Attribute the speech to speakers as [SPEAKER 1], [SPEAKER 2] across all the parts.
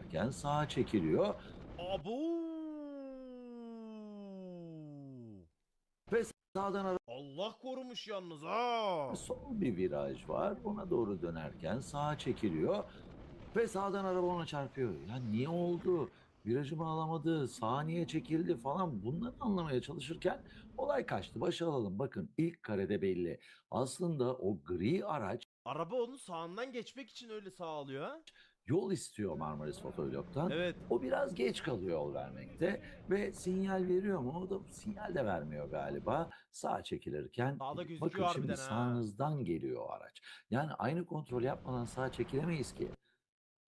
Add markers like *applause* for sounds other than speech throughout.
[SPEAKER 1] dönerken sağa çekiliyor
[SPEAKER 2] Abo.
[SPEAKER 1] ve sağdan araba
[SPEAKER 2] Allah korumuş yalnız ha.
[SPEAKER 1] sol bir viraj var. Ona doğru dönerken sağa çekiliyor ve sağdan araba ona çarpıyor. Ya niye oldu? Virajımı alamadı, sağa niye çekildi falan bunları anlamaya çalışırken olay kaçtı. Başa alalım. Bakın ilk karede belli. Aslında o gri araç
[SPEAKER 2] Araba onun sağından geçmek için öyle sağ alıyor ha.
[SPEAKER 1] Yol istiyor Marmaris Fotoğraf'tan.
[SPEAKER 2] Evet.
[SPEAKER 1] O biraz geç kalıyor yol vermekte ve sinyal veriyor mu? O da sinyal de vermiyor galiba. Sağa çekilirken
[SPEAKER 2] Sağda
[SPEAKER 1] bakın şimdi
[SPEAKER 2] harbiden ha.
[SPEAKER 1] sağınızdan geliyor o araç. Yani aynı kontrol yapmadan sağa çekilemeyiz ki.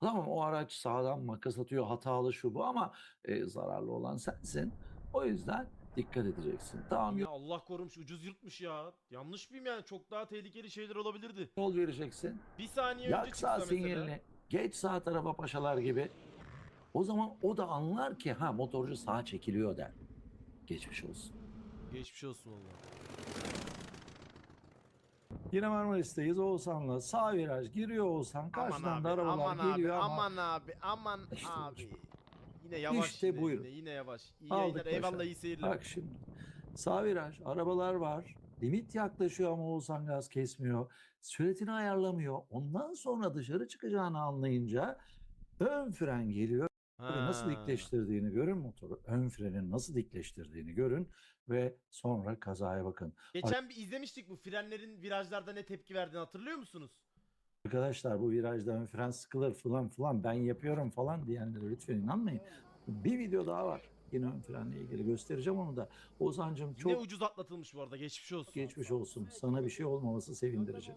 [SPEAKER 1] Tamam o araç sağdan makas atıyor hatalı şu bu ama e, zararlı olan sensin. O yüzden dikkat edeceksin. Tamam
[SPEAKER 2] Ya Allah korumuş ucuz yırtmış ya. Yanlış mıyım yani? Çok daha tehlikeli şeyler olabilirdi.
[SPEAKER 1] yol vereceksin.
[SPEAKER 2] Bir saniye önce
[SPEAKER 1] Yak
[SPEAKER 2] çıksa mesela.
[SPEAKER 1] sinyalini. Geç sağ tarafa paşalar gibi. O zaman o da anlar ki ha motorcu sağa çekiliyor der. Geçmiş olsun.
[SPEAKER 2] Geçmiş olsun valla.
[SPEAKER 1] Yine Marmaris'teyiz Oğuzhan'la. Sağ viraj giriyor Oğuzhan. Karşıdan da arabalar
[SPEAKER 2] aman
[SPEAKER 1] geliyor
[SPEAKER 2] abi,
[SPEAKER 1] ama
[SPEAKER 2] aman abi, aman
[SPEAKER 1] İşte
[SPEAKER 2] abi. Yine yavaş
[SPEAKER 1] İşte
[SPEAKER 2] yine,
[SPEAKER 1] buyurun.
[SPEAKER 2] yine, yine yavaş. İyi
[SPEAKER 1] Aldık
[SPEAKER 2] yayınlar, eyvallah
[SPEAKER 1] başa.
[SPEAKER 2] iyi seyirler.
[SPEAKER 1] bak şimdi. Sağ viraj, arabalar var. Limit yaklaşıyor ama Oğuzhan gaz kesmiyor. Süratini ayarlamıyor. Ondan sonra dışarı çıkacağını anlayınca ön fren geliyor. Böyle Nasıl
[SPEAKER 2] Ha.
[SPEAKER 1] dikleştirdiğini görün motoru. Ön frenin nasıl dikleştirdiğini görün ve sonra kazaya bakın.
[SPEAKER 2] Geçen bir izlemiştik bu frenlerin virajlarda ne tepki verdiğini hatırlıyor musunuz?
[SPEAKER 1] Arkadaşlar bu virajda ön fren sıkılır falan falan ben yapıyorum falan diyenlere lütfen inanmayın. Bir video daha var. Yine ön frenle ilgili göstereceğim onu da. Ozan'cığım
[SPEAKER 2] Yine
[SPEAKER 1] çok
[SPEAKER 2] ucuz atlatılmış bu arada geçmiş olsun.
[SPEAKER 1] geçmiş olsun. Sana bir şey olmaması sevindirici.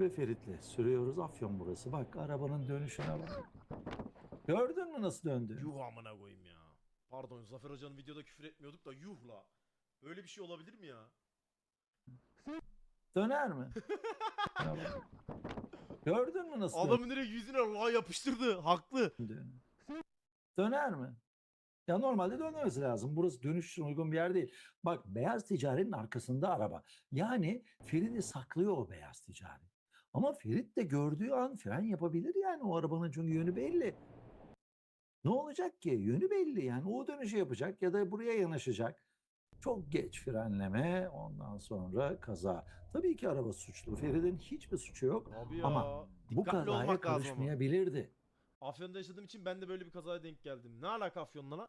[SPEAKER 1] Ve Ferit'le sürüyoruz. Afyon burası. Bak arabanın dönüşüne bak. Gördün mü nasıl döndü?
[SPEAKER 2] Yuh amına koyayım ya. Pardon Zafer Hoca'nın videoda küfür etmiyorduk da yuh la. Böyle bir şey olabilir mi ya?
[SPEAKER 1] Döner mi? *laughs* Gördün mü nasıl
[SPEAKER 2] Adamın direkt yüzüne la yapıştırdı. Haklı.
[SPEAKER 1] döndü? Döner mi? Ya normalde dönmemesi lazım. Burası dönüş için uygun bir yer değil. Bak beyaz ticaretin arkasında araba. Yani Ferit'i saklıyor o beyaz ticari. Ama Ferit de gördüğü an fren yapabilir yani o arabanın çünkü yönü belli. Ne olacak ki? Yönü belli yani o dönüşü yapacak ya da buraya yanaşacak. Çok geç frenleme ondan sonra kaza. Tabii ki araba suçlu. Ferit'in hiçbir suçu yok.
[SPEAKER 2] Abi ya.
[SPEAKER 1] Ama Bu
[SPEAKER 2] dikkatli
[SPEAKER 1] kazaya
[SPEAKER 2] olmak lazım ama.
[SPEAKER 1] karışmayabilirdi.
[SPEAKER 2] Afyon'da yaşadığım için ben de böyle bir kazaya denk geldim. Ne alaka Afyon'la lan?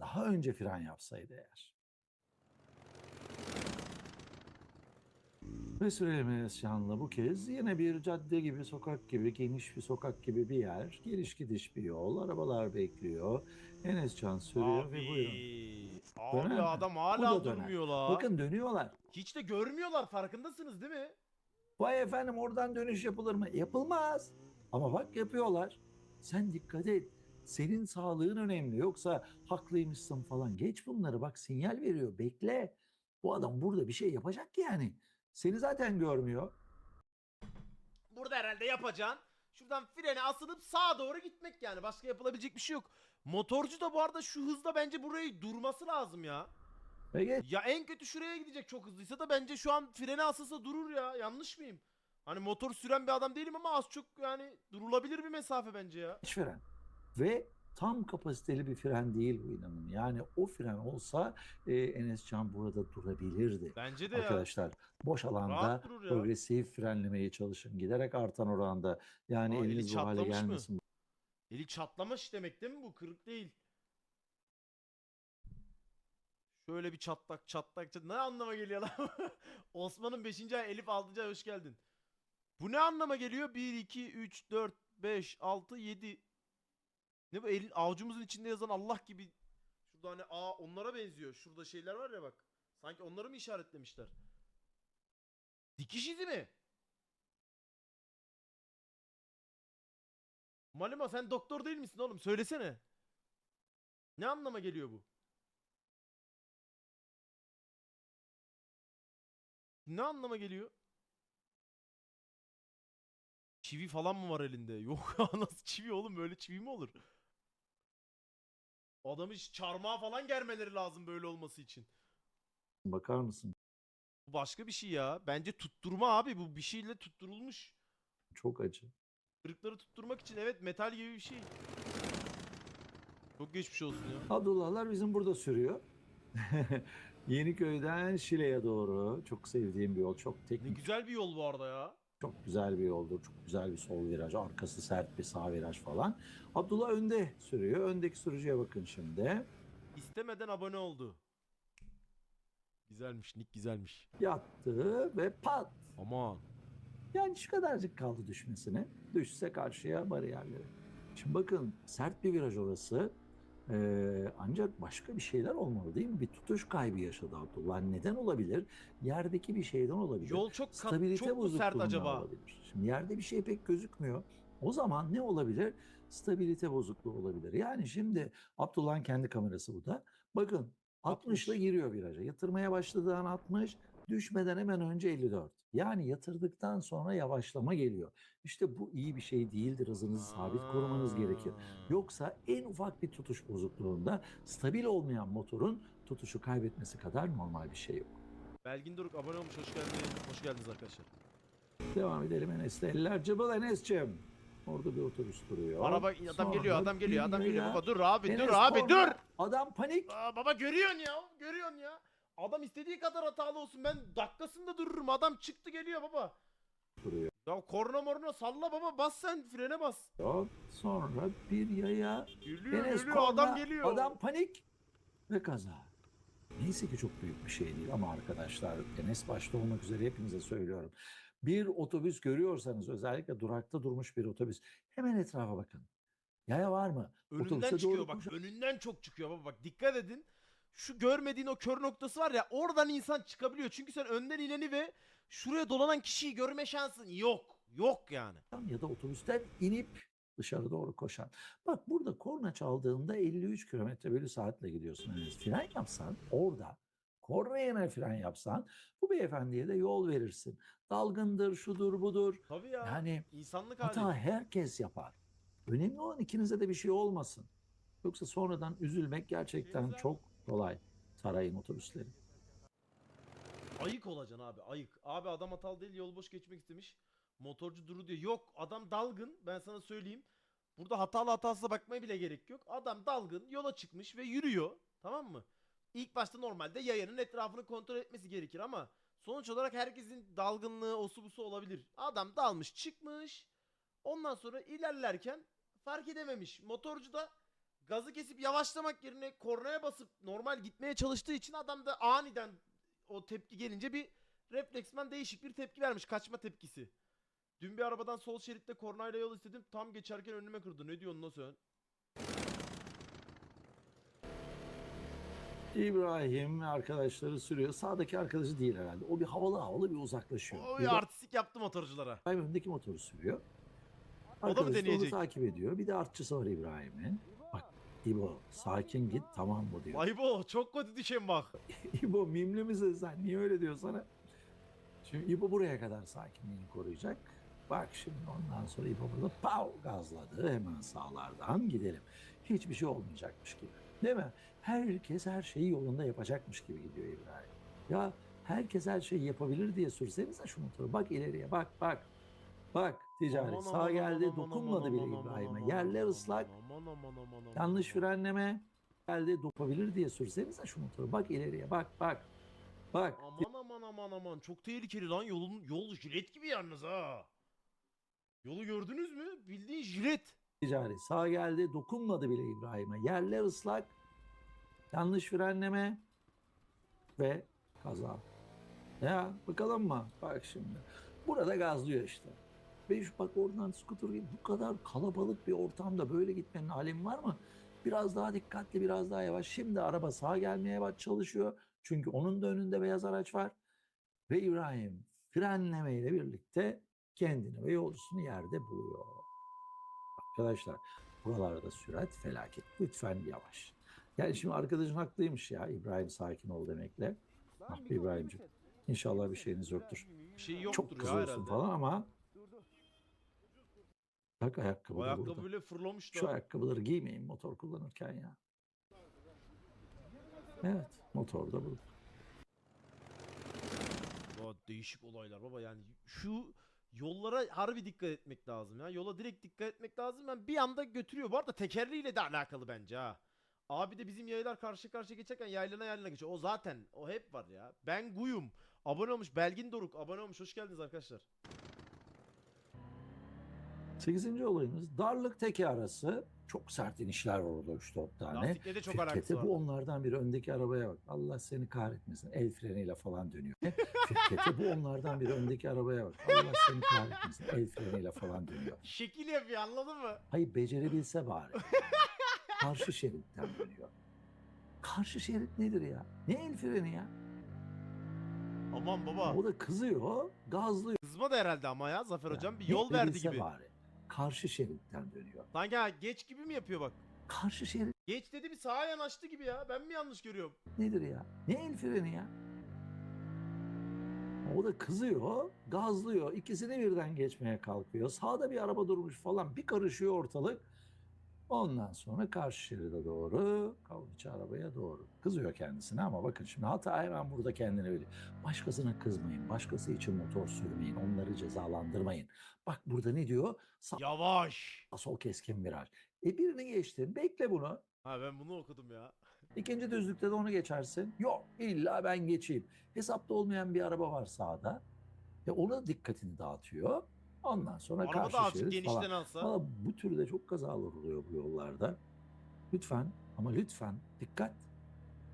[SPEAKER 1] Daha önce fren yapsaydı eğer. Sürelim şanlı bu kez yine bir cadde gibi, sokak gibi, geniş bir sokak gibi bir yer. Geliş gidiş bir yol, arabalar bekliyor. Enes Can sürüyor ve buyurun.
[SPEAKER 2] Abi
[SPEAKER 1] Döner mi?
[SPEAKER 2] adam
[SPEAKER 1] Bu
[SPEAKER 2] hala
[SPEAKER 1] da döner.
[SPEAKER 2] durmuyor la.
[SPEAKER 1] Bakın dönüyorlar.
[SPEAKER 2] Hiç de görmüyorlar farkındasınız değil mi?
[SPEAKER 1] Vay efendim oradan dönüş yapılır mı? Yapılmaz. Ama bak yapıyorlar. Sen dikkat et. Senin sağlığın önemli. Yoksa haklıymışsın falan. Geç bunları bak sinyal veriyor. Bekle. Bu adam burada bir şey yapacak yani. Seni zaten görmüyor.
[SPEAKER 2] Burada herhalde yapacaksın. Şuradan frene asılıp sağa doğru gitmek yani. Başka yapılabilecek bir şey yok. Motorcu da bu arada şu hızda bence burayı durması lazım ya.
[SPEAKER 1] Geç.
[SPEAKER 2] Ya en kötü şuraya gidecek çok hızlıysa da bence şu an frene asılsa durur ya. Yanlış mıyım? Hani motor süren bir adam değilim ama az çok yani durulabilir bir mesafe bence ya.
[SPEAKER 1] Geç fren. Ve tam kapasiteli bir fren değil bu inanın. Yani o fren olsa e, Enes Can burada durabilirdi.
[SPEAKER 2] Bence de ya.
[SPEAKER 1] Arkadaşlar boş alanda
[SPEAKER 2] ya.
[SPEAKER 1] progresif frenlemeye çalışın. Giderek artan oranda. Yani
[SPEAKER 2] Aa, eli
[SPEAKER 1] eliniz bu hale
[SPEAKER 2] çatlamış mı?
[SPEAKER 1] gelmesin.
[SPEAKER 2] Eli çatlamış demek değil mi bu? Kırık değil. Şöyle bir çatlak çatlak çatlak. Ne anlama geliyor lan? *laughs* Osman'ın 5. ay Elif 6. ay hoş geldin. Bu ne anlama geliyor? 1, 2, 3, 4, 5, 6, 7. Ne bu elin avucumuzun içinde yazan Allah gibi. Şurada hani A onlara benziyor. Şurada şeyler var ya bak. Sanki onları mı işaretlemişler? Dikiş izi mi? Maluma sen doktor değil misin oğlum? Söylesene. Ne anlama geliyor bu? Ne anlama geliyor? Çivi falan mı var elinde? *laughs* Yok ya nasıl çivi oğlum böyle çivi mi olur? Adamı hiç çarmıha falan germeleri lazım böyle olması için.
[SPEAKER 1] Bakar mısın?
[SPEAKER 2] Bu başka bir şey ya. Bence tutturma abi bu bir şeyle tutturulmuş.
[SPEAKER 1] Çok acı.
[SPEAKER 2] Kırıkları tutturmak için evet metal gibi bir şey. Çok geçmiş olsun ya.
[SPEAKER 1] Abdullahlar bizim burada sürüyor. *laughs* Yeniköy'den Şile'ye doğru. Çok sevdiğim bir yol. Çok
[SPEAKER 2] Ne
[SPEAKER 1] teknik,
[SPEAKER 2] güzel bir yol bu arada ya.
[SPEAKER 1] Çok güzel bir yoldur. Çok güzel bir sol viraj. Arkası sert bir sağ viraj falan. Abdullah önde sürüyor. Öndeki sürücüye bakın şimdi.
[SPEAKER 2] İstemeden abone oldu. Güzelmiş, Nick güzelmiş.
[SPEAKER 1] Yattı ve pat.
[SPEAKER 2] Aman.
[SPEAKER 1] Yani şu kadarcık kaldı düşmesine. Düşse karşıya bariyerlere. Şimdi bakın sert bir viraj orası. Ee, ancak başka bir şeyler olmalı değil mi? Bir tutuş kaybı yaşadı Abdullah. Neden olabilir? Yerdeki bir şeyden olabilir.
[SPEAKER 2] Yol çok kat,
[SPEAKER 1] Stabilite
[SPEAKER 2] çok mu sert acaba?
[SPEAKER 1] olabilir. Şimdi yerde bir şey pek gözükmüyor. O zaman ne olabilir? Stabilite bozukluğu olabilir. Yani şimdi Abdullah'ın kendi kamerası bu da. Bakın 60 ile
[SPEAKER 2] 60.
[SPEAKER 1] giriyor viraja. Yatırmaya başladığı an 60, düşmeden hemen önce 54. Yani yatırdıktan sonra yavaşlama geliyor. İşte bu iyi bir şey değildir. Hızınızı sabit korumanız gerekir. Yoksa en ufak bir tutuş bozukluğunda stabil olmayan motorun tutuşu kaybetmesi kadar normal bir şey yok.
[SPEAKER 2] Belgin Doruk abone olmuş. Hoş geldiniz. Hoş geldiniz arkadaşlar.
[SPEAKER 1] Devam edelim Enes'le. Eller cıbıl Enes'cim. Orada bir otobüs duruyor.
[SPEAKER 2] Araba adam
[SPEAKER 1] Sonra
[SPEAKER 2] geliyor, adam geliyor, adam geliyor. Baba dur abi,
[SPEAKER 1] Enes
[SPEAKER 2] dur abi,
[SPEAKER 1] korna.
[SPEAKER 2] dur.
[SPEAKER 1] Adam panik.
[SPEAKER 2] Aa, baba görüyorsun ya, görüyorsun ya. Adam istediği kadar hatalı olsun. Ben dakikasında dururum. Adam çıktı geliyor baba.
[SPEAKER 1] duruyor.
[SPEAKER 2] Ya korna morna salla baba. Bas sen frene bas.
[SPEAKER 1] Sonra bir yaya
[SPEAKER 2] Geliyor,
[SPEAKER 1] Enes
[SPEAKER 2] geliyor.
[SPEAKER 1] korna,
[SPEAKER 2] Adam geliyor.
[SPEAKER 1] Adam panik ve kaza. Neyse ki çok büyük bir şey değil ama arkadaşlar Enes başta olmak üzere hepinize söylüyorum. Bir otobüs görüyorsanız özellikle durakta durmuş bir otobüs hemen etrafa bakın. Yaya var mı?
[SPEAKER 2] Önünden
[SPEAKER 1] Otobüse
[SPEAKER 2] çıkıyor
[SPEAKER 1] doğru
[SPEAKER 2] bak.
[SPEAKER 1] koşun.
[SPEAKER 2] Önünden çok çıkıyor baba. Bak dikkat edin. Şu görmediğin o kör noktası var ya oradan insan çıkabiliyor. Çünkü sen önden ineni ve şuraya dolanan kişiyi görme şansın yok. Yok yani.
[SPEAKER 1] ya da otobüsten inip dışarı doğru koşan. Bak burada korna çaldığında 53 km bölü saatle gidiyorsun. Yani fren yapsan orada korna yerine fren yapsan bu beyefendiye de yol verirsin. Dalgındır, şudur, budur.
[SPEAKER 2] Tabii ya.
[SPEAKER 1] Yani
[SPEAKER 2] İnsanlık hali.
[SPEAKER 1] hata herkes yapar. Önemli olan ikinize de bir şey olmasın. Yoksa sonradan üzülmek gerçekten çok kolay. Sarayın otobüsleri.
[SPEAKER 2] Ayık olacaksın abi ayık. Abi adam hatalı değil yol boş geçmek istemiş. Motorcu duru diyor. Yok adam dalgın ben sana söyleyeyim. Burada hatalı hatasına bakmaya bile gerek yok. Adam dalgın yola çıkmış ve yürüyor. Tamam mı? İlk başta normalde yayanın etrafını kontrol etmesi gerekir ama sonuç olarak herkesin dalgınlığı osu busu olabilir. Adam dalmış çıkmış. Ondan sonra ilerlerken fark edememiş. Motorcu da gazı kesip yavaşlamak yerine kornaya basıp normal gitmeye çalıştığı için adam da aniden o tepki gelince bir refleksmen değişik bir tepki vermiş. Kaçma tepkisi. Dün bir arabadan sol şeritte kornayla yol istedim. Tam geçerken önüme kırdı. Ne diyorsun sen?
[SPEAKER 1] İbrahim arkadaşları sürüyor. Sağdaki arkadaşı değil herhalde. O bir havalı havalı bir uzaklaşıyor.
[SPEAKER 2] O
[SPEAKER 1] Bir
[SPEAKER 2] artistik yaptı motorculara.
[SPEAKER 1] İbrahim öndeki motoru sürüyor.
[SPEAKER 2] O da mı
[SPEAKER 1] Arkadaşı onu
[SPEAKER 2] deneyecek?
[SPEAKER 1] takip ediyor. Bir de artçısı var İbrahim'in. İbo sakin git tamam mı diyor.
[SPEAKER 2] Vay bu çok kötü düşen bak. *laughs*
[SPEAKER 1] İbo mimli misin sen? Niye öyle diyor sana? Şimdi İbo buraya kadar sakinliğini koruyacak. Bak şimdi ondan sonra İbo burada pav gazladı. Hemen sağlardan gidelim. Hiçbir şey olmayacakmış gibi. Değil mi? Herkes her şeyi yolunda yapacakmış gibi gidiyor İbrahim. Ya herkes her şeyi yapabilir diye sürsenize şu motoru. Bak ileriye bak bak. Bak ticari
[SPEAKER 2] Aman,
[SPEAKER 1] sağ
[SPEAKER 2] aman,
[SPEAKER 1] geldi
[SPEAKER 2] aman,
[SPEAKER 1] dokunmadı
[SPEAKER 2] aman,
[SPEAKER 1] bile İbrahim'e. Yerler
[SPEAKER 2] aman,
[SPEAKER 1] ıslak.
[SPEAKER 2] aman, aman, aman, aman,
[SPEAKER 1] Yanlış frenleme geldi dopabilir diye sürsenize şu motoru. Bak ileriye bak bak. Bak
[SPEAKER 2] Aman aman aman aman çok tehlikeli lan yolun yol jilet gibi yalnız ha. Yolu gördünüz mü? Bildiğin jilet.
[SPEAKER 1] ticari sağ geldi dokunmadı bile İbrahim'e. Yerler ıslak. Yanlış frenleme ve kaza. Ya bakalım mı? Bak şimdi. Burada gazlıyor işte. Ve bak oradan skuter gibi bu kadar kalabalık bir ortamda böyle gitmenin alemi var mı? Biraz daha dikkatli, biraz daha yavaş. Şimdi araba sağa gelmeye bak çalışıyor. Çünkü onun da önünde beyaz araç var. Ve İbrahim frenlemeyle birlikte kendini ve yolcusunu yerde buluyor. Arkadaşlar buralarda sürat felaket. Lütfen yavaş. Yani şimdi arkadaşın haklıymış ya İbrahim sakin ol demekle. Ah be İbrahim'cim. İnşallah bir şeyiniz yoktur.
[SPEAKER 2] Bir şey yoktur
[SPEAKER 1] Çok kızıyorsun falan ama bak ayakkabı da
[SPEAKER 2] ayakkabı
[SPEAKER 1] burada.
[SPEAKER 2] bile fırlamış
[SPEAKER 1] Şu ayakkabıları giymeyin motor kullanırken ya. Evet motor da burada.
[SPEAKER 2] Aa, değişik olaylar baba yani şu Yollara harbi dikkat etmek lazım ya. Yola direkt dikkat etmek lazım. Ben bir anda götürüyor. Bu arada tekerliğiyle de alakalı bence ha. Abi de bizim yaylar karşı karşıya geçerken yaylana yaylana geçiyor. O zaten o hep var ya. Ben Guyum. Abone olmuş. Belgin Doruk abone olmuş. Hoş geldiniz arkadaşlar.
[SPEAKER 1] Sekizinci olayımız darlık teki arası. Çok sert inişler var orada 3-4 tane.
[SPEAKER 2] Lastikle de çok
[SPEAKER 1] Firkete bu onlardan biri. Öndeki arabaya bak. Allah seni kahretmesin. El freniyle falan dönüyor. *laughs* Firkete bu onlardan biri. Öndeki arabaya bak. Allah seni kahretmesin. El freniyle falan dönüyor.
[SPEAKER 2] Şekil yapıyor anladın mı?
[SPEAKER 1] Hayır becerebilse bari. *laughs* Karşı şeritten dönüyor. Karşı şerit nedir ya? Ne el freni ya?
[SPEAKER 2] Aman baba.
[SPEAKER 1] O da kızıyor, gazlıyor.
[SPEAKER 2] Kızma da herhalde ama ya Zafer hocam. Bir
[SPEAKER 1] Ne
[SPEAKER 2] yol verdi gibi.
[SPEAKER 1] Bari. Karşı şeritten dönüyor.
[SPEAKER 2] Sanki ha geç gibi mi yapıyor bak.
[SPEAKER 1] Karşı şerit
[SPEAKER 2] Geç dedi bir sağa yanaştı gibi ya. Ben mi yanlış görüyorum?
[SPEAKER 1] nedir ya? Ne el freni ya? O da kızıyor, gazlıyor. İkisini birden geçmeye kalkıyor. Sağda bir araba durmuş falan. Bir karışıyor ortalık. Ondan sonra karşı şeride doğru, kavgaçı arabaya doğru. Kızıyor kendisine ama bakın şimdi hata hemen burada kendine veriyor. Başkasına kızmayın, başkası için motor sürmeyin, onları cezalandırmayın. Bak burada ne diyor? Sağ
[SPEAKER 2] Yavaş.
[SPEAKER 1] sol keskin viraj. E birini geçtin, bekle bunu.
[SPEAKER 2] Ha ben bunu okudum ya.
[SPEAKER 1] İkinci düzlükte de onu geçersin. Yok illa ben geçeyim. Hesapta olmayan bir araba var sağda. E ona dikkatini dağıtıyor. Ondan sonra
[SPEAKER 2] Araba
[SPEAKER 1] karşı
[SPEAKER 2] da azıcık
[SPEAKER 1] şerit
[SPEAKER 2] genişten
[SPEAKER 1] falan.
[SPEAKER 2] alsa.
[SPEAKER 1] Valla bu türde çok kazalar oluyor bu yollarda. Lütfen ama lütfen dikkat.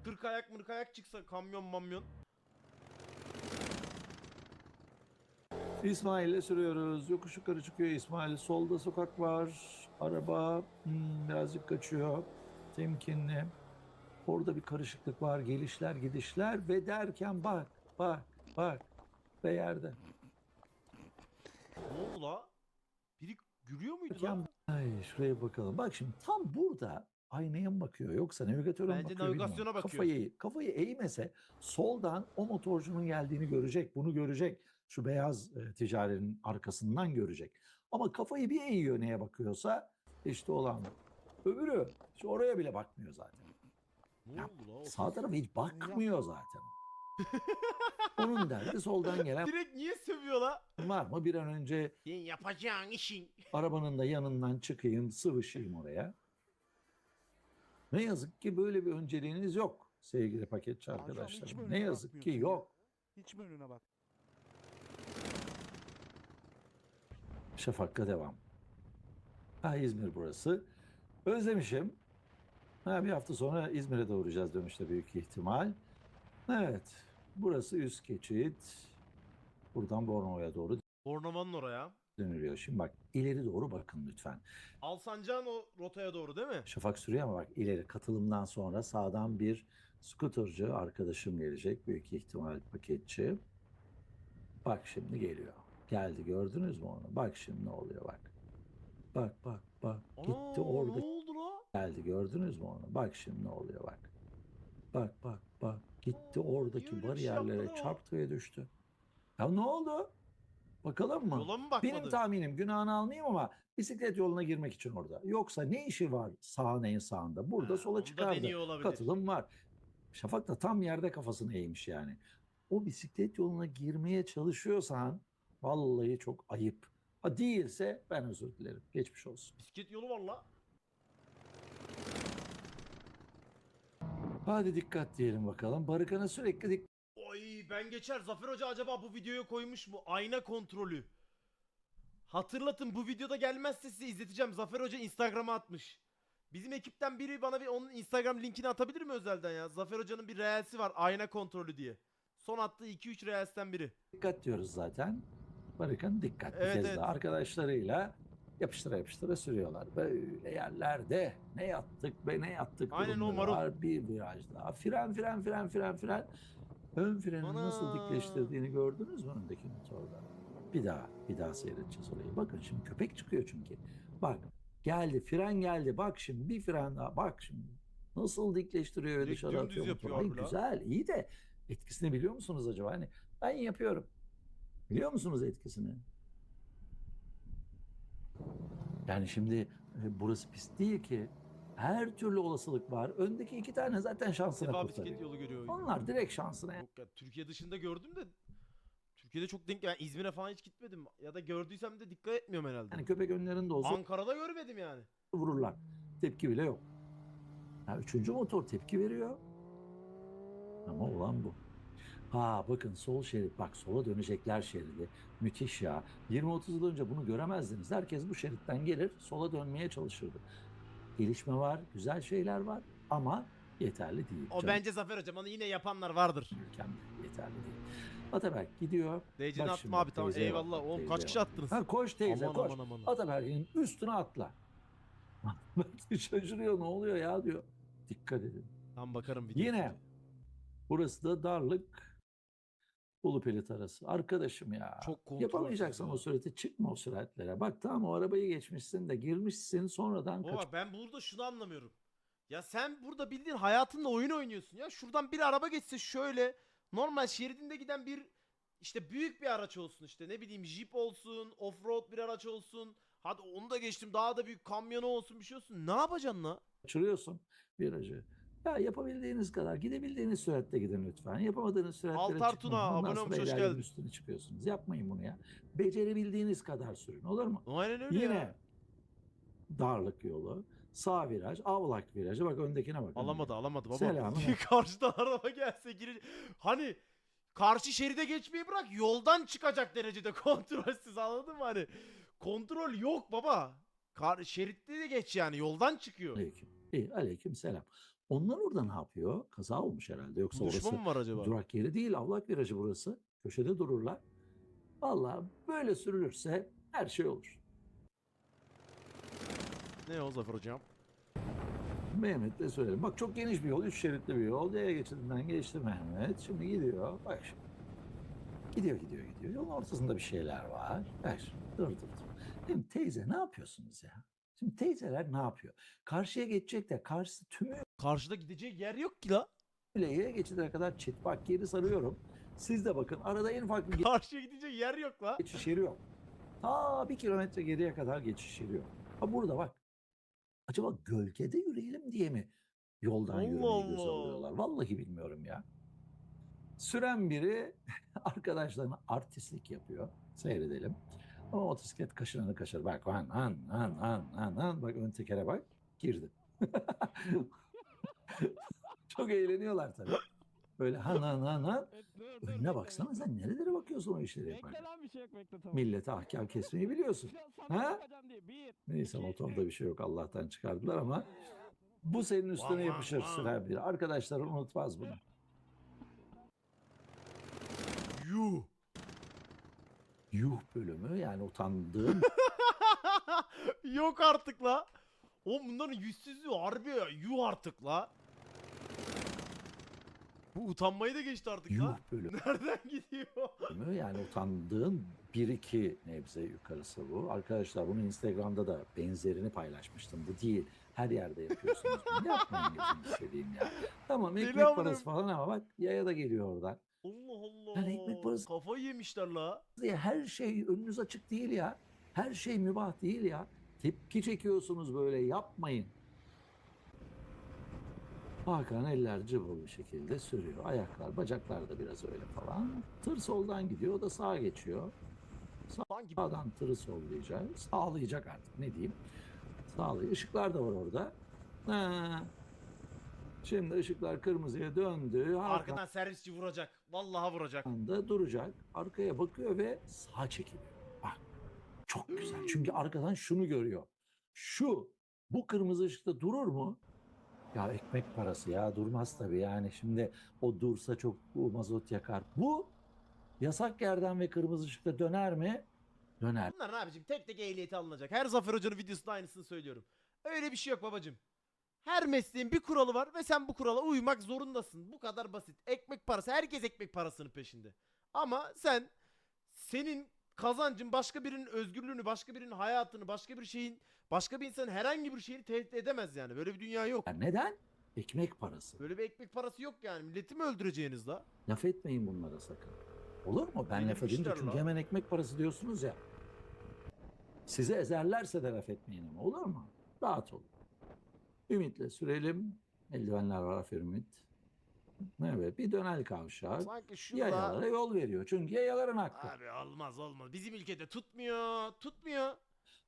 [SPEAKER 2] 40 ayak mırk ayak çıksa kamyon mamyon.
[SPEAKER 1] İsmail'le sürüyoruz. Yokuş yukarı çıkıyor İsmail. Solda sokak var. Araba hmm, birazcık kaçıyor. Temkinli. Orada bir karışıklık var. Gelişler gidişler ve derken bak bak bak ve yerde.
[SPEAKER 2] Ne oldu la? Biri gülüyor muydu lan?
[SPEAKER 1] ay şuraya bakalım. Bak şimdi tam burada aynaya mı bakıyor yoksa navigatöre mi
[SPEAKER 2] Bence
[SPEAKER 1] bakıyor bilmiyorum.
[SPEAKER 2] navigasyona bakıyor.
[SPEAKER 1] Kafayı, kafayı eğmese soldan o motorcunun geldiğini görecek. Bunu görecek. Şu beyaz e, ticarenin arkasından görecek. Ama kafayı bir eğiyor neye bakıyorsa işte olan. Öbürü işte oraya bile bakmıyor zaten.
[SPEAKER 2] Ne
[SPEAKER 1] Ya,
[SPEAKER 2] oldu
[SPEAKER 1] Sağ tarafa hiç bakmıyor zaten. *laughs* Onun derdi soldan gelen
[SPEAKER 2] Direkt niye sövüyor la?
[SPEAKER 1] var mı? Bir an önce
[SPEAKER 2] Senin yapacağın işin.
[SPEAKER 1] arabanın da yanından çıkayım, sıvışayım oraya. Ne yazık ki böyle bir önceliğiniz yok sevgili paketçi
[SPEAKER 3] Hocam hiç
[SPEAKER 1] arkadaşlarım. Ne yazık ki
[SPEAKER 3] bakmıyorsun ya?
[SPEAKER 1] yok.
[SPEAKER 3] Hiç mi önüne bak?
[SPEAKER 1] Şafak'la devam. Ha İzmir burası. Özlemişim. Ha bir hafta sonra İzmir'e de uğrayacağız dönüşte büyük ihtimal. Evet. Burası üst geçit. Buradan Bornova'ya doğru
[SPEAKER 2] Bornova'nın oraya.
[SPEAKER 1] dönülüyor. Şimdi bak ileri doğru bakın lütfen.
[SPEAKER 2] Alsancak'ın o rotaya doğru değil mi?
[SPEAKER 1] Şafak sürüyor ama bak ileri katılımdan sonra sağdan bir skuterci arkadaşım gelecek. Büyük ihtimal paketçi. Bak şimdi geliyor. Geldi gördünüz mü onu? Bak şimdi ne oluyor bak. Bak bak bak. Gitti
[SPEAKER 2] Ana,
[SPEAKER 1] orada
[SPEAKER 2] Ne oldu la?
[SPEAKER 1] geldi gördünüz mü onu? Bak şimdi ne oluyor bak. Bak bak bak. Gitti oradaki bariyerlere çarptı ve düştü. Ya ne oldu? Bakalım mı?
[SPEAKER 2] Yola mı bakmadı?
[SPEAKER 1] Benim tahminim günahını almayayım ama bisiklet yoluna girmek için orada. Yoksa ne işi var sağın en sağında? Burada
[SPEAKER 2] Ha,
[SPEAKER 1] sola çıkardı. Katılım var. Şafak da tam yerde kafasını eğmiş yani. O bisiklet yoluna girmeye çalışıyorsan vallahi çok ayıp. Ha değilse ben özür dilerim. Geçmiş olsun.
[SPEAKER 2] Bisiklet yolu var la.
[SPEAKER 1] Hadi dikkat diyelim bakalım. Barıkan'a sürekli dik
[SPEAKER 2] Oy ben geçer. Zafer Hoca acaba bu videoya koymuş mu? Ayna kontrolü. Hatırlatın bu videoda gelmezse size izleteceğim. Zafer Hoca Instagram'a atmış. Bizim ekipten biri bana bir onun Instagram linkini atabilir mi özelden ya? Zafer Hoca'nın bir reelsi var ayna kontrolü diye. Son attığı 2-3 reelsten biri.
[SPEAKER 1] dikkat diyoruz zaten. Barıkan dikkat. Bir
[SPEAKER 2] Evet,
[SPEAKER 1] kez
[SPEAKER 2] evet.
[SPEAKER 1] daha arkadaşlarıyla yapıştıra yapıştıra sürüyorlar. Böyle yerlerde ne yattık be ne yattık.
[SPEAKER 2] Aynen o marul.
[SPEAKER 1] Bir viraj daha. Fren fren fren fren fren. Ön freni nasıl
[SPEAKER 2] Ana.
[SPEAKER 1] dikleştirdiğini gördünüz mü öndeki motorda? Bir daha, bir daha seyredeceğiz orayı. Bakın şimdi köpek çıkıyor çünkü. Bak geldi, fren geldi. Bak şimdi bir fren daha. Bak şimdi. Nasıl dikleştiriyor
[SPEAKER 2] Direkt
[SPEAKER 1] dışarı atıyor motoru. Ay, güzel, iyi de etkisini biliyor musunuz acaba? Hani ben yapıyorum. Biliyor musunuz etkisini? Yani şimdi e, burası pist değil ki. Her türlü olasılık var. Öndeki iki tane zaten şansına
[SPEAKER 2] Sefa
[SPEAKER 1] kurtarıyor.
[SPEAKER 2] yolu görüyor.
[SPEAKER 1] Onlar direkt şansına.
[SPEAKER 2] Yok ya Türkiye dışında gördüm de Türkiye'de çok denk yani İzmir'e falan hiç gitmedim. Ya da gördüysem de dikkat etmiyorum herhalde.
[SPEAKER 1] Yani köpek önlerinde olsa
[SPEAKER 2] Ankara'da görmedim yani.
[SPEAKER 1] vururlar. Tepki bile yok. Ya üçüncü motor tepki veriyor. Ama olan bu. Ha bakın sol şerit bak sola dönecekler şeridi. Müthiş ya. 20-30 yıl önce bunu göremezdiniz. Herkes bu şeritten gelir sola dönmeye çalışırdı. Gelişme var, güzel şeyler var ama yeterli değil.
[SPEAKER 2] O
[SPEAKER 1] canım.
[SPEAKER 2] bence Zafer hocam onu yine yapanlar vardır.
[SPEAKER 1] Ülkemde yeterli değil. Ataberk gidiyor.
[SPEAKER 2] Diyeceğini
[SPEAKER 1] Bak
[SPEAKER 2] attım
[SPEAKER 1] şimdi,
[SPEAKER 2] abi tamam
[SPEAKER 1] teyzeye bak,
[SPEAKER 2] eyvallah.
[SPEAKER 1] bak,
[SPEAKER 2] Oğlum
[SPEAKER 1] teyzeye
[SPEAKER 2] kaç kişi
[SPEAKER 1] bak.
[SPEAKER 2] attınız?
[SPEAKER 1] Ha koş teyze
[SPEAKER 2] aman,
[SPEAKER 1] koş.
[SPEAKER 2] aman aman.
[SPEAKER 1] Ataberk'in üstüne atla. *laughs* Şaşırıyor ne oluyor ya diyor. Dikkat edin.
[SPEAKER 2] Tam bakarım video.
[SPEAKER 1] Yine burası da darlık Ulu Pelit arası. Arkadaşım ya.
[SPEAKER 2] Çok kontrolsüz
[SPEAKER 1] Yapamayacaksan
[SPEAKER 2] ya.
[SPEAKER 1] o sürati çıkma o süratlere. Bak tamam o arabayı geçmişsin de girmişsin sonradan kaç.
[SPEAKER 2] Baba ben burada şunu anlamıyorum. Ya sen burada bildiğin hayatınla oyun oynuyorsun ya. Şuradan bir araba geçse şöyle normal şeridinde giden bir işte büyük bir araç olsun işte ne bileyim jip olsun, offroad bir araç olsun. Hadi onu da geçtim daha da büyük kamyonu olsun bir şey olsun. Ne yapacaksın la?
[SPEAKER 1] kaçırıyorsun virajı. Ya yapabildiğiniz kadar gidebildiğiniz süratle gidin lütfen. Yapamadığınız süratlere
[SPEAKER 2] Altar
[SPEAKER 1] çıkmayın.
[SPEAKER 2] Tuna, abone olmuş, hoş geldin.
[SPEAKER 1] üstüne çıkıyorsunuz. Yapmayın bunu ya. Becerebildiğiniz kadar sürün olur mu?
[SPEAKER 2] Aynen öyle
[SPEAKER 1] Yine
[SPEAKER 2] ya.
[SPEAKER 1] darlık yolu, sağ viraj, avlak virajı. Bak öndekine bak.
[SPEAKER 2] Alamadı alamadı baba.
[SPEAKER 1] Selam. *laughs*
[SPEAKER 2] Karşıdan araba gelse girir. Hani karşı şeride geçmeyi bırak yoldan çıkacak derecede *laughs* kontrolsüz anladın mı hani? Kontrol yok baba. Kar şeritte de geç yani yoldan çıkıyor.
[SPEAKER 1] Aleyküm. İyi, aleyküm selam. Onlar orada ne yapıyor? Kaza olmuş herhalde. Yoksa
[SPEAKER 2] Buluşma
[SPEAKER 1] orası
[SPEAKER 2] var acaba?
[SPEAKER 1] durak yeri değil. Avlak virajı burası. Köşede dururlar. Vallahi böyle sürülürse her şey olur.
[SPEAKER 2] Ne o Zafer hocam?
[SPEAKER 1] Mehmet'le söyledim. Bak çok geniş bir yol. Üç şeritli bir yol. Yaya geçidinden geçti Mehmet. Şimdi gidiyor. Bak şimdi. Gidiyor gidiyor gidiyor. Yolun ortasında bir şeyler var. Bak şimdi. Dur dur dur. Şimdi teyze ne yapıyorsunuz ya? Şimdi teyzeler ne yapıyor? Karşıya geçecek de karşısı tümüyle
[SPEAKER 2] Karşıda gidecek yer yok ki la.
[SPEAKER 1] yaya geçidine kadar çit. Bak geri sarıyorum. Siz de bakın arada en ufak bir
[SPEAKER 2] Karşıya gidecek yer yok la.
[SPEAKER 1] geçiş yeri yok. Ta bir kilometre geriye kadar geçiş yeri yok. Ha burada bak. Acaba gölgede yürüyelim diye mi yoldan
[SPEAKER 2] Allah
[SPEAKER 1] yürümeyi göze
[SPEAKER 2] Allah.
[SPEAKER 1] alıyorlar? Vallahi bilmiyorum ya. Süren biri *laughs* arkadaşlarına artistlik yapıyor. Seyredelim. Ama motosiklet kaşınanı kaşır. Bak han han han han han han. Bak ön tekere bak. Girdi. *laughs* Çok eğleniyorlar tabii. Böyle han han han han. Önüne baksana sen nerelere bakıyorsun o işleri yaparken.
[SPEAKER 3] Bekle lan bir şey yok bekle tamam.
[SPEAKER 1] Millete ahkam kesmeyi biliyorsun. *laughs* Ha?
[SPEAKER 3] Bir.
[SPEAKER 1] Neyse
[SPEAKER 3] İki,
[SPEAKER 1] motorda bir şey yok Allah'tan çıkardılar ama bu senin üstüne
[SPEAKER 2] Vah,
[SPEAKER 1] yapışır sürer bir. Arkadaşlar unutmaz bunu.
[SPEAKER 2] Yuh.
[SPEAKER 1] Yuh bölümü yani utandığım *laughs*
[SPEAKER 2] yok artık la. Oğlum bunların yüzsüzlüğü harbi ya. Yuh artık la. Bu utanmayı da geçti artık
[SPEAKER 1] yuh
[SPEAKER 2] la.
[SPEAKER 1] bölümü *laughs*
[SPEAKER 2] Nereden gidiyor?
[SPEAKER 1] yani utandığım bir iki nebze yukarısı bu. Arkadaşlar bunu Instagram'da da benzerini paylaşmıştım. Bu değil. Her yerde yapıyorsunuz bunu. *laughs* Yapmayın gözünü seveyim ya. Tamam ekmek
[SPEAKER 2] amına-
[SPEAKER 1] parası falan ama bak yaya da geliyor oradan.
[SPEAKER 2] Allah Allah.
[SPEAKER 1] Yani ekmek parası-
[SPEAKER 2] Kafayı yemişler la.
[SPEAKER 1] Ya her şey önünüz açık değil ya. Her şey mübah değil ya. Tepki çekiyorsunuz böyle yapmayın. Hakan eller cıvıl bir şekilde sürüyor. Ayaklar, bacaklar da biraz öyle falan. Tır soldan gidiyor, o da sağa geçiyor.
[SPEAKER 2] Sanki
[SPEAKER 1] Sağdan tırı sollayacak, sağlayacak artık ne diyeyim. Sağlıyor. Işıklar da var orada. Ha. Şimdi ışıklar kırmızıya döndü.
[SPEAKER 2] Arkadan servisçi vuracak. Vallahi vuracak.
[SPEAKER 1] anda duracak. Arkaya bakıyor ve sağa çekiliyor. Bak. Çok güzel. Çünkü arkadan şunu görüyor. Şu bu kırmızı ışıkta durur mu? Ya ekmek parası ya durmaz tabii yani. Şimdi o dursa çok bu mazot yakar. Bu yasak yerden ve kırmızı ışıkta döner mi? Döner.
[SPEAKER 2] Bunlar ne abicim tek tek ehliyeti alınacak. Her Zafer Hoca'nın videosunda aynısını söylüyorum. Öyle bir şey yok babacım. Her mesleğin bir kuralı var ve sen bu kurala uymak zorundasın. Bu kadar basit. Ekmek parası. Herkes ekmek parasının peşinde. Ama sen senin kazancın başka birinin özgürlüğünü, başka birinin hayatını, başka bir şeyin, başka bir insanın herhangi bir şeyini tehdit edemez yani. Böyle bir dünya yok.
[SPEAKER 1] Neden? Ekmek parası.
[SPEAKER 2] Böyle bir ekmek parası yok yani. Milleti mi öldüreceğiniz la?
[SPEAKER 1] Laf etmeyin bunlara sakın. Olur mu? Ben laf edince çünkü
[SPEAKER 2] la.
[SPEAKER 1] hemen ekmek parası diyorsunuz ya. Sizi ezerlerse de laf etmeyin ama olur mu? Rahat olun. Ümitle sürelim. Eldivenler var aferin Ümit. Evet bir dönel kavşak.
[SPEAKER 2] Sanki şurada...
[SPEAKER 1] Yayalara yol veriyor. Çünkü yayaların hakkı.
[SPEAKER 2] Abi olmaz olmaz. Bizim ülkede tutmuyor. Tutmuyor.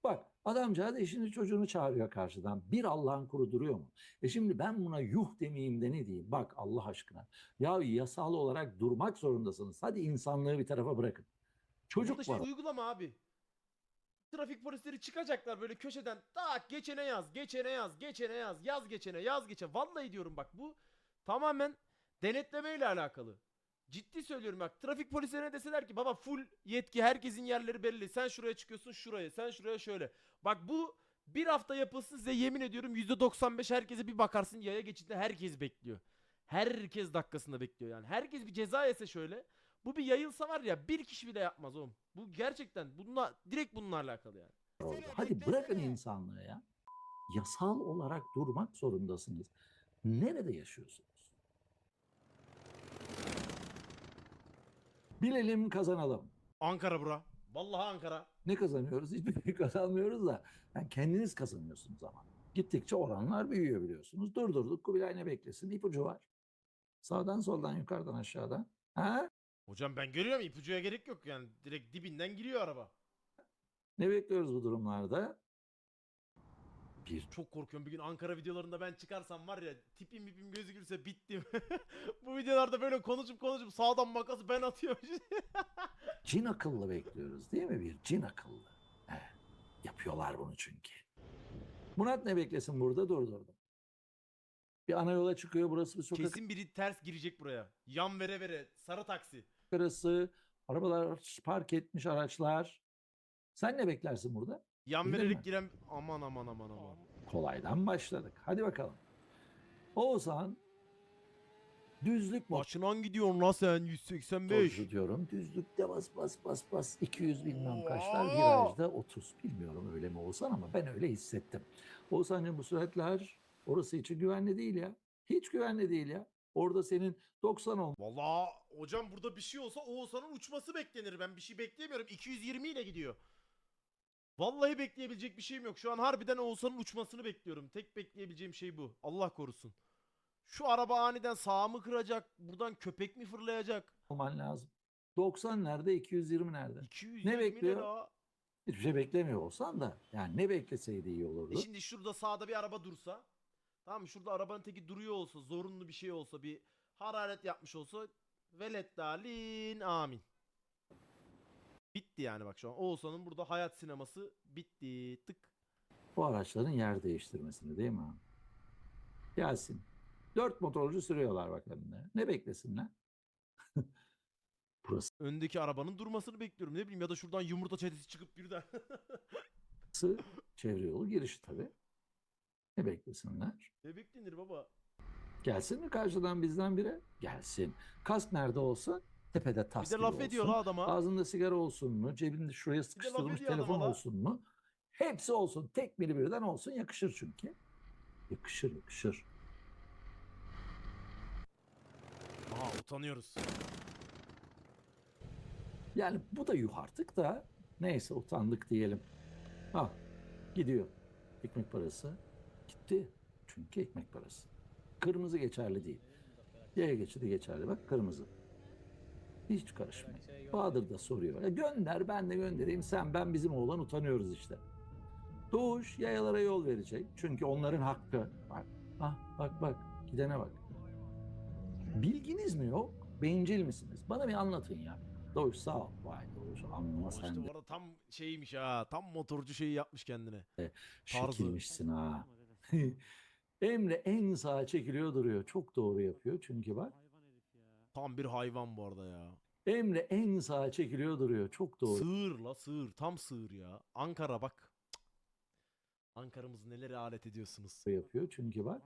[SPEAKER 1] Bak adamcağız eşini çocuğunu çağırıyor karşıdan. Bir Allah'ın kuru duruyor mu? E şimdi ben buna yuh demeyeyim de ne diyeyim? Bak Allah aşkına. Ya yasal olarak durmak zorundasınız. Hadi insanlığı bir tarafa bırakın. Çocuk
[SPEAKER 2] Burada şey
[SPEAKER 1] var.
[SPEAKER 2] uygulama abi. Trafik polisleri çıkacaklar böyle köşeden. Tak geçene yaz, geçene yaz, geçene yaz, yaz geçene, yaz geçene. Vallahi diyorum bak bu tamamen denetlemeyle alakalı. Ciddi söylüyorum bak. Trafik polislerine deseler ki baba full yetki herkesin yerleri belli. Sen şuraya çıkıyorsun şuraya, sen şuraya şöyle. Bak bu bir hafta yapılsın size yemin ediyorum %95 herkese bir bakarsın yaya geçidinde herkes bekliyor. Herkes dakikasında bekliyor yani. Herkes bir ceza yese şöyle. Bu bir yayılsa var ya bir kişi bile yapmaz oğlum. Bu gerçekten bununla direkt bununla alakalı yani.
[SPEAKER 1] oldu. Hadi bırakın insanlığı ya. Yasal olarak durmak zorundasınız. Nerede yaşıyorsunuz? Bilelim kazanalım.
[SPEAKER 2] Ankara bura. Vallahi Ankara.
[SPEAKER 1] Ne kazanıyoruz? *laughs* Hiçbir şey kazanmıyoruz da. Yani kendiniz kazanıyorsunuz ama. Gittikçe oranlar büyüyor biliyorsunuz. Durdurduk. Kubilay ne beklesin? İpucu var. Sağdan soldan yukarıdan aşağıdan. Ha?
[SPEAKER 2] Hocam ben görüyorum ipucuya gerek yok yani. Direkt dibinden giriyor araba.
[SPEAKER 1] Ne bekliyoruz bu durumlarda? Bir
[SPEAKER 2] Çok korkuyorum bir gün Ankara videolarında ben çıkarsam var ya tipim mipim gözükürse bittim. *laughs* Bu videolarda böyle konuşup konuşup sağdan makası ben atıyorum. *laughs*
[SPEAKER 1] cin akıllı bekliyoruz değil mi? Bir cin akıllı. Evet. Yapıyorlar bunu çünkü. Murat ne beklesin burada? Durdurdum. Bir ana yola çıkıyor. Burası bir sokak
[SPEAKER 2] Kesin biri ters girecek buraya. Yan vere vere sarı taksi.
[SPEAKER 1] Arası. Arabalar park etmiş araçlar. Sen ne beklersin burada?
[SPEAKER 2] Yan
[SPEAKER 1] Bildin
[SPEAKER 2] vererek
[SPEAKER 1] mi?
[SPEAKER 2] giren aman aman aman aman.
[SPEAKER 1] Kolaydan başladık. Hadi bakalım. Oğuzhan düzlük
[SPEAKER 2] Başından gidiyorsun la sen 185.
[SPEAKER 1] motoru diyorum. Düzlükte bas bas bas bas 200 bilmem kaçlar
[SPEAKER 2] Oo!
[SPEAKER 1] virajda 30. Bilmiyorum öyle mi Oğuzhan ama ben öyle hissettim. Oğuzhan'cığım bu süratler orası için güvenli değil ya. Hiç güvenli değil ya. Orada senin 90 ol
[SPEAKER 2] Valla hocam burada bir şey olsa Oğuzhan'ın uçması beklenir. Ben bir şey bekleyemiyorum. 220 ile gidiyor. Vallahi bekleyebilecek bir şeyim yok. Şu an harbiden Oğuzhan'ın uçmasını bekliyorum. Tek bekleyebileceğim şey bu. Allah korusun. Şu araba aniden sağa mı kıracak? Buradan köpek mi fırlayacak?
[SPEAKER 1] olman lazım. 90 nerede 220 nerede?
[SPEAKER 2] 220
[SPEAKER 1] Ne bekliyor? Hiçbir şey beklemiyor olsan da yani ne bekleseydi iyi olurdu.
[SPEAKER 2] E şimdi şurada sağda bir araba dursa. Tamam? Şurada arabanın teki duruyor olsa, zorunlu bir şey olsa, bir hararet yapmış olsa veleddalin amin. Bitti yani bak şu an. Oğuzhan'ın burada hayat sineması bitti. Tık.
[SPEAKER 1] Bu araçların yer değiştirmesini değil mi abi? Gelsin. Dört motorcu sürüyorlar bak önüne. Ne beklesinler? *laughs* Burası
[SPEAKER 2] Öndeki arabanın durmasını bekliyorum. Ne bileyim ya da şuradan yumurta çetesi çıkıp birden. *laughs*
[SPEAKER 1] çevre yolu girişi tabii. Ne beklesinler?
[SPEAKER 2] ne beklenir baba?
[SPEAKER 1] Gelsin mi karşıdan bizden biri? Gelsin. Kask nerede olsun? Tepede
[SPEAKER 2] Bir
[SPEAKER 1] tas
[SPEAKER 2] de
[SPEAKER 1] gibi
[SPEAKER 2] laf ediyor
[SPEAKER 1] olsun.
[SPEAKER 2] la adama.
[SPEAKER 1] Ağzında sigara olsun mu? Cebinde şuraya sıkıştırılmış
[SPEAKER 2] ediyor adama
[SPEAKER 1] telefon
[SPEAKER 2] la.
[SPEAKER 1] olsun mu? Hepsi olsun. Tek biri birden olsun. Yakışır çünkü. Yakışır yakışır.
[SPEAKER 2] Aha utanıyoruz.
[SPEAKER 1] Yani bu da yuh artık da neyse utandık diyelim. Ha gidiyor. Ekmek parası gitti. Çünkü ekmek parası. Kırmızı geçerli değil. Yaya geçidi geçerli. Bak kırmızı. Hiç karışmayın. Bahadır da soruyor. Ya gönder ben de göndereyim. Sen ben bizim oğlan utanıyoruz işte. Doğuş yayalara yol verecek. Çünkü onların hakkı. Bak ah, bak bak gidene bak. Bilginiz mi yok? Bencil misiniz? Bana bir anlatın ya. Doğuş sağ ol. Vay Doğuş anlama
[SPEAKER 2] Ama
[SPEAKER 1] sen
[SPEAKER 2] işte
[SPEAKER 1] de
[SPEAKER 2] bu arada tam şeymiş ha. Tam motorcu şeyi yapmış kendine. tarzı.
[SPEAKER 1] şekilmişsin ha. *laughs* Emre en sağa çekiliyor duruyor. Çok doğru yapıyor çünkü bak.
[SPEAKER 2] Tam bir hayvan bu arada ya.
[SPEAKER 1] Emre en sağa çekiliyor duruyor. Çok doğru
[SPEAKER 2] Sığır la sığır. Tam sığır ya. Ankara bak. Ankara'mızı nelere alet ediyorsunuz.
[SPEAKER 1] yapıyor çünkü bak.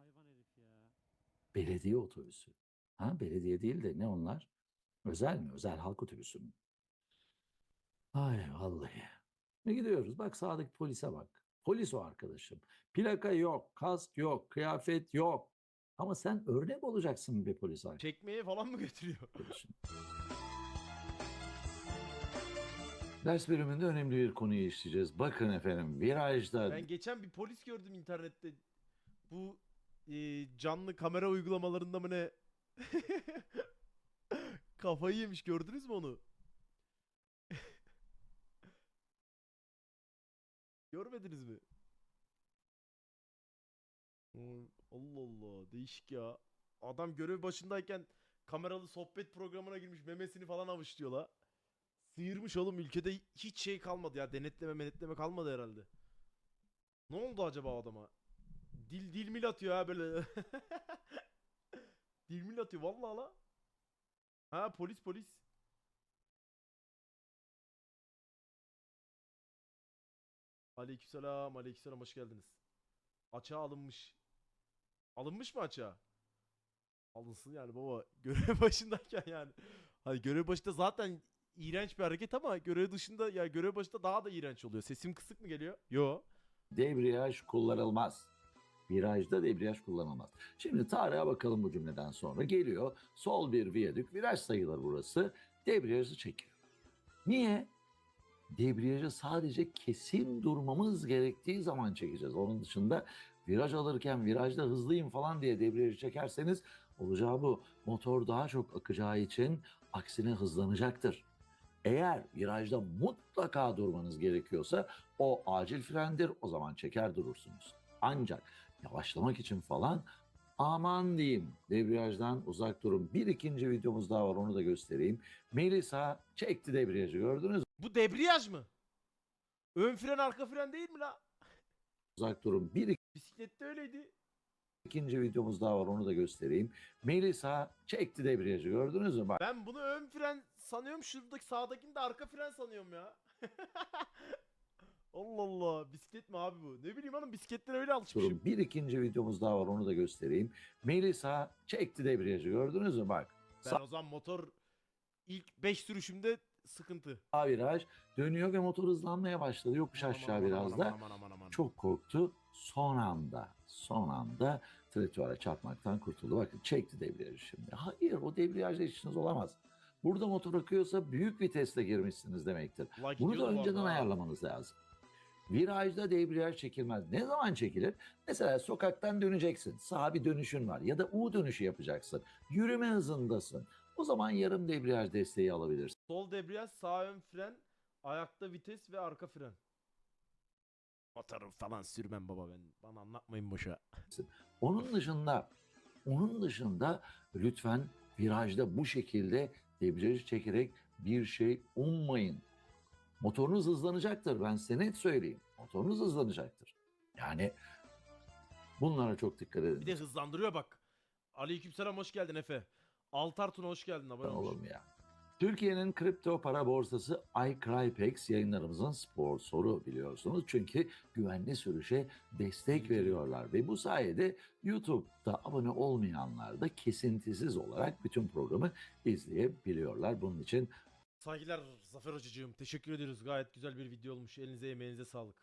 [SPEAKER 1] Belediye otobüsü. Ha belediye değil de ne onlar? Özel mi? Özel halk otobüsü mü? Ay vallahi. Ne gidiyoruz? Bak sağdaki polise bak. Polis o arkadaşım. Plaka yok, kask yok, kıyafet yok. Ama sen örnek olacaksın bir polis
[SPEAKER 2] Çekmeye falan mı götürüyor?
[SPEAKER 1] arkadaşım. Ders bölümünde önemli bir konuyu işleyeceğiz. Bakın efendim virajda
[SPEAKER 2] Ben geçen bir polis gördüm internette. Bu e, canlı kamera uygulamalarında mı ne *laughs* Kafayı yemiş gördünüz mü onu? Görmediniz mi? Allah Allah değişik ya. Adam görev başındayken kameralı sohbet programına girmiş memesini falan avuçluyor la. Sıyırmış oğlum ülkede hiç şey kalmadı ya denetleme menetleme kalmadı herhalde. Ne oldu acaba adama? Dil dil mil atıyor ha böyle. *laughs* dil mil atıyor vallahi la. Ha polis polis. Aleykümselam, aleykümselam hoş geldiniz. Açığa alınmış. Alınmış mı açığa? Alınsın yani baba. *laughs* Görev başındayken yani. Hani görev başında zaten iğrenç bir hareket ama görev dışında ya görev başında daha da iğrenç oluyor. Sesim kısık mı geliyor? Yo.
[SPEAKER 1] Debriyaj kullanılmaz. Virajda debriyaj kullanılmaz. Şimdi tarihe bakalım bu cümleden sonra. Geliyor sol bir viyadük. Viraj sayılır burası. Debriyajı çekiyor. Niye? Debriyajı sadece kesin durmamız gerektiği zaman çekeceğiz. Onun dışında viraj alırken virajda hızlıyım falan diye debriyajı çekerseniz olacağı bu. Motor daha çok akacağı için aksine hızlanacaktır. Eğer virajda mutlaka durmanız gerekiyorsa o acil frendir o zaman çeker durursunuz. Ancak yavaşlamak için falan aman diyeyim debriyajdan uzak durun. Bir ikinci videomuz daha var onu da göstereyim. Melisa çekti debriyajı gördünüz mü?
[SPEAKER 2] Bu debriyaj mı? Ön fren arka fren değil mi la?
[SPEAKER 1] Uzak durun. Bir
[SPEAKER 2] Bisiklette öyleydi.
[SPEAKER 1] ikinci videomuz daha var onu da göstereyim. Melisa çekti debriyajı gördünüz mü? Bak
[SPEAKER 2] Ben bunu ön fren sanıyorum. Şuradaki sağdakini de arka fren sanıyorum ya. *laughs* Allah Allah. Bisiklet mi abi bu? Ne bileyim hanım bisikletlere öyle alışmışım.
[SPEAKER 1] durun. Bir ikinci videomuz daha var onu da göstereyim. Melisa çekti debriyajı gördünüz mü? Bak
[SPEAKER 2] Ben o zaman motor ilk 5 sürüşümde sıkıntı.
[SPEAKER 1] sağ viraj dönüyor ve motor hızlanmaya başladı. Yokuş aşağı
[SPEAKER 2] Aman,
[SPEAKER 1] biraz
[SPEAKER 2] aman,
[SPEAKER 1] da.
[SPEAKER 2] aman, aman, aman.
[SPEAKER 1] Çok korktu. Son anda, son anda trituvara çarpmaktan kurtuldu. Bakın çekti debriyajı şimdi. Hayır o debriyajla işiniz olamaz. Burada motor akıyorsa büyük vitesle girmişsiniz demektir.
[SPEAKER 2] La
[SPEAKER 1] Bunu da önceden
[SPEAKER 2] arada
[SPEAKER 1] ayarlamanız lazım. Virajda debriyaj çekilmez. Ne zaman çekilir? Mesela sokaktan döneceksin. Sağ bir dönüşün var ya da U dönüşü yapacaksın. Yürüme hızındasın. O zaman yarım debriyaj desteği alabilirsin.
[SPEAKER 2] Sol debriyaj, sağ ön fren, ayakta vites ve arka fren. Motoru falan sürmem baba ben. Bana anlatmayın boşa.
[SPEAKER 1] Onun dışında onun dışında lütfen virajda bu şekilde debriyajı çekerek bir şey ummayın. Motorunuz hızlanacaktır. Ben size net söyleyeyim. Motorunuz hızlanacaktır. Yani bunlara çok dikkat edin.
[SPEAKER 2] Bir de hızlandırıyor bak. Aleykümselam hoş geldin Efe. Altar Tuna hoş geldin abone olmuş.
[SPEAKER 1] mu ya? Türkiye'nin kripto para borsası iCrypex yayınlarımızın sponsoru biliyorsunuz. Çünkü güvenli sürüşe destek veriyorlar ve bu sayede YouTube'da abone olmayanlar da kesintisiz olarak bütün programı izleyebiliyorlar. Bunun için
[SPEAKER 2] Saygılar Zafer Hocacığım. Teşekkür ediyoruz. Gayet güzel bir video olmuş. Elinize emeğinize sağlık.